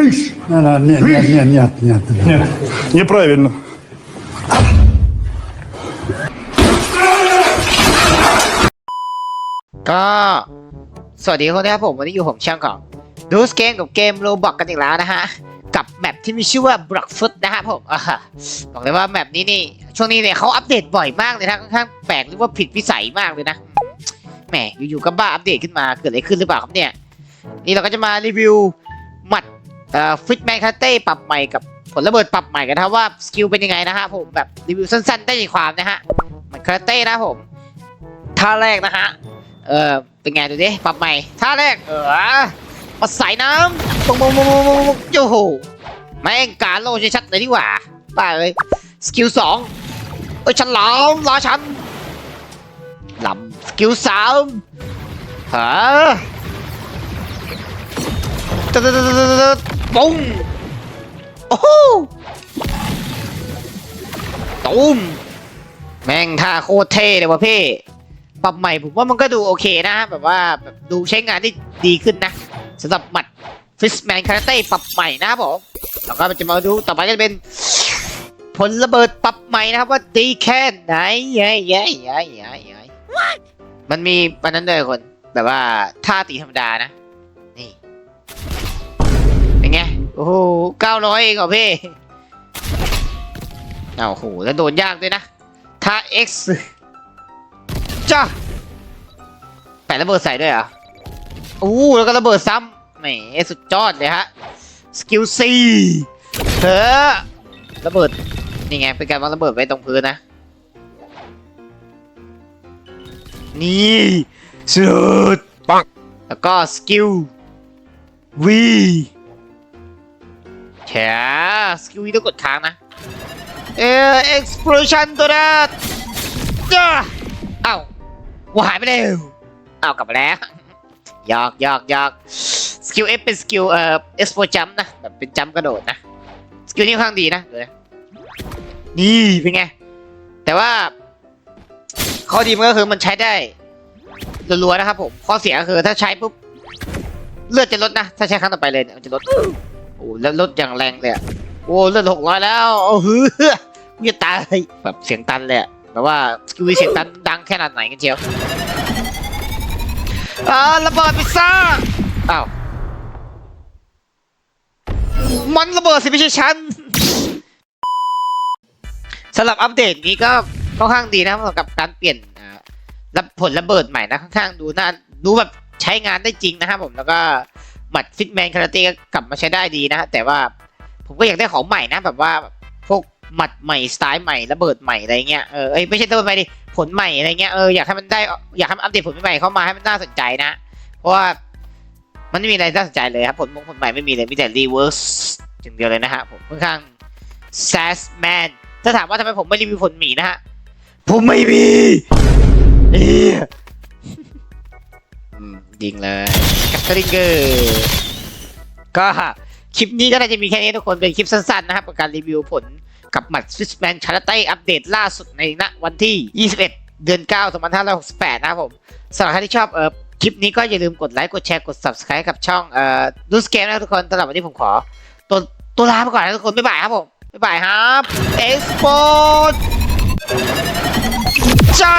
Кыш! Не, не, нет, нет, нет, нет, нет. Нет, неправильно. ก็สวัสดีคนนะครับผมวันนี้อยู่ผมช่างของดูสเกมกับเกมโรบอกกันอีกแล้วนะฮะ กับแมปที่มีชื่อว่า Breakfast นะฮะผมอ่าบอกเลยว่าแมปนี้นี่ ช่วงนี้เนี่ยเขาอัปเดตบ่อยมากเลยนะค่อนข้างแปลกหรือว่าผิดวิสัยมากเลยนะแหมอยู่ๆก็บ้าอัปเดตขึ้นมาเกิดอะไรขึ้นหรือเปล่าครับเนี่ย นี่เราก็จะมารีวิวหมัด เอ่อฟิตแมนคาเต้ปรับใหม่กับผลระเบิดปรับใหม่กันนะครับว่าสกิลเป็นยังไงนะฮะผมแบบรีวิวสั้นๆ ได้ใจความนะฮะมัดคาเต้นะผมท่าแรกนะฮะเออเป็นไงดูดิปรับใหม่ท่าแรกเออมาใส่น้ำปุ้งปุ้งปุ้งปุ้งปุ้งโอ้โหแม่งการโลชัดเลยดีกว่าป้าเลยสกิลสองเอ้ยฉันหลอมรอฉันลำสกิลสามฮะ ตึ๊ดตึ๊ดตึ๊ดตึ๊ดตึ๊ดปุ้งโอ้โหตุ้มแม่งท่าโคตรเท่เลยว่ะพี่ปรับใหม่ผมว่ามันก็ดูโอเคนะแบบว่าแบบดูใช้งานได้ดีขึ้นนะสำหรับหมัดฟิสแมนคาราเต้ปรับใหม่นะครับผมแล้วก็จะมาดูต่อไปก็จะเป็น ผลระเบิดปรับใหม่นะครับว่าดีแค่ไหนเย้เย้เย้เย้เย้มันมีปันนั้นเลยคน แบบว่าท่าตีธรรมดานะ นี่เป็นไงโอ้โหเก้าร้อยเองเหรอพี่เอาโอ้โหแล้วโดนยากด้วยนะท่า X จ้าแปะระเบิดใส่ด้วยเหรอะอู้แล้วก็ระเบิดซ้ำแหมสุดยอดเลยฮะ สกิลซีเฮ้อระเบิด นี่ไง เป็นการวางระเบิดไว้ตรงพื้นนะ นี่สุดปังแล้วก็สกิลวี แฉสกิลวีต้องกดค้างนะ เออ explosion ตัวนั้นจ้าเอ้าว่าหายไปแล้วเอ้ากลับมาแล้วยอกยอกยอกสกิล F เป็นสกิลเอ่อ S 4 jump นะแบบเป็นจัมกระโดดนะ สกิลนี้ค่อนข้างดีนะเลยนะนี่เป็นไง แต่ว่า ข้อดีมันก็คือมันใช้ได้รัวๆนะครับผม ข้อเสียก็คือถ้าใช้ปุ๊บเลือดจะลดนะ ถ้าใช้ครั้งต่อไปเลยเนี่ยมันจะลด อ้แล้วลดอย่างแรงเลยโอ้เลือดหกร้อยแล้วโอ้ฮือกูจะตายแบบเสียงตันเลยแบบว่าสกิลเสียงดังดังแค่ไหนกันเชียวอ่าระเบิดพิซซ่าอ้าวมันระเบิดสิไม่ใช่ฉันสำหรับอัปเดตนี้ก็ค่อนข้างดีนะสำหรับการเปลี่ยนรับผลระเบิดใหม่นะค่อนข้างดูน่าดูแบบใช้งานได้จริงนะครับผมแล้วก็ หมัดฟิตแมนคาราเต้ก็กลับมาใช้ได้ดีนะ แต่ว่าผมก็อยากได้ของใหม่นะ แบบว่าพวกหมัดใหม่สไตล์ใหม่ระเบิดใหม่อะไรเงี้ยเออไม่ใช่ระเบิดใหม่ดิผลใหม่อะไรเงี้ยเอออยากให้มันได้อยากให้อัปเดตผลใหม่เข้ามาให้มันน่าสนใจนะ เพราะว่ามันไม่มีอะไรน่าสนใจเลยครับผลมงผลใหม่ไม่มีเลยมีแต่รีเวิร์สอย่างเดียวเลยนะฮะผมค่อนข้างแซสแมนถ้าถามว่าทำไมผมไม่รีวิวผลหมีนะฮะผมไม่มี ยิงเลยกับสลิงเกอร์ก็คลิปนี้ก็น่าจะมีแค่นี้ทุกคนเป็นคลิปสั้นๆนะครับกับการรีวิวผลกับหมัดสวิสแมนชาร์เต้อัปเดตล่าสุดในณวันที่ 21 เดือน 9 2568 นะครับผมสำหรับใครที่ชอบเอ่อคลิปนี้ก็อย่าลืมกดไลค์กดแชร์กด subscribe กับช่องเอ่อดูสเกมนะทุกคนสำหรับวันนี้ผมขอ ตัวตัวลาไปก่อนนะทุกคน บ๊ายบายครับผม บ๊ายบายครับเอ็กซ์โปจ้า